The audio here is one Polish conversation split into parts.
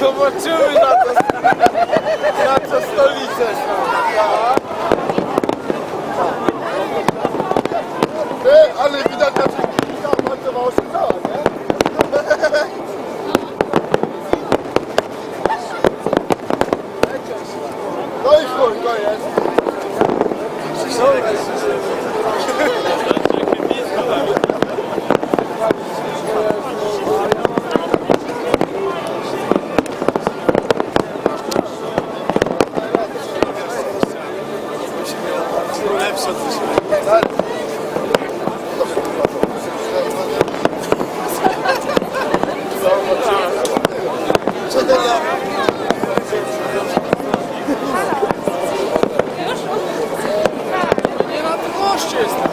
Zobaczymy na to, Hep satış. Moście jesteś.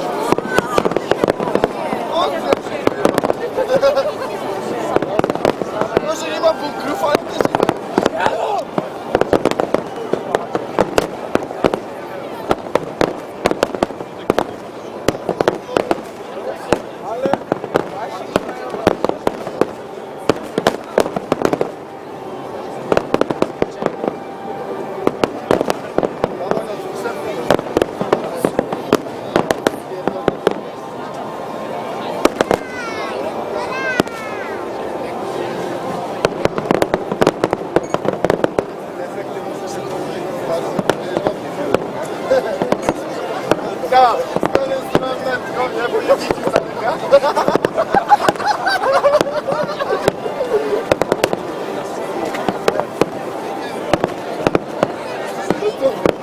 Ya, ben üstüne ben, ya bu iki iki tane ya.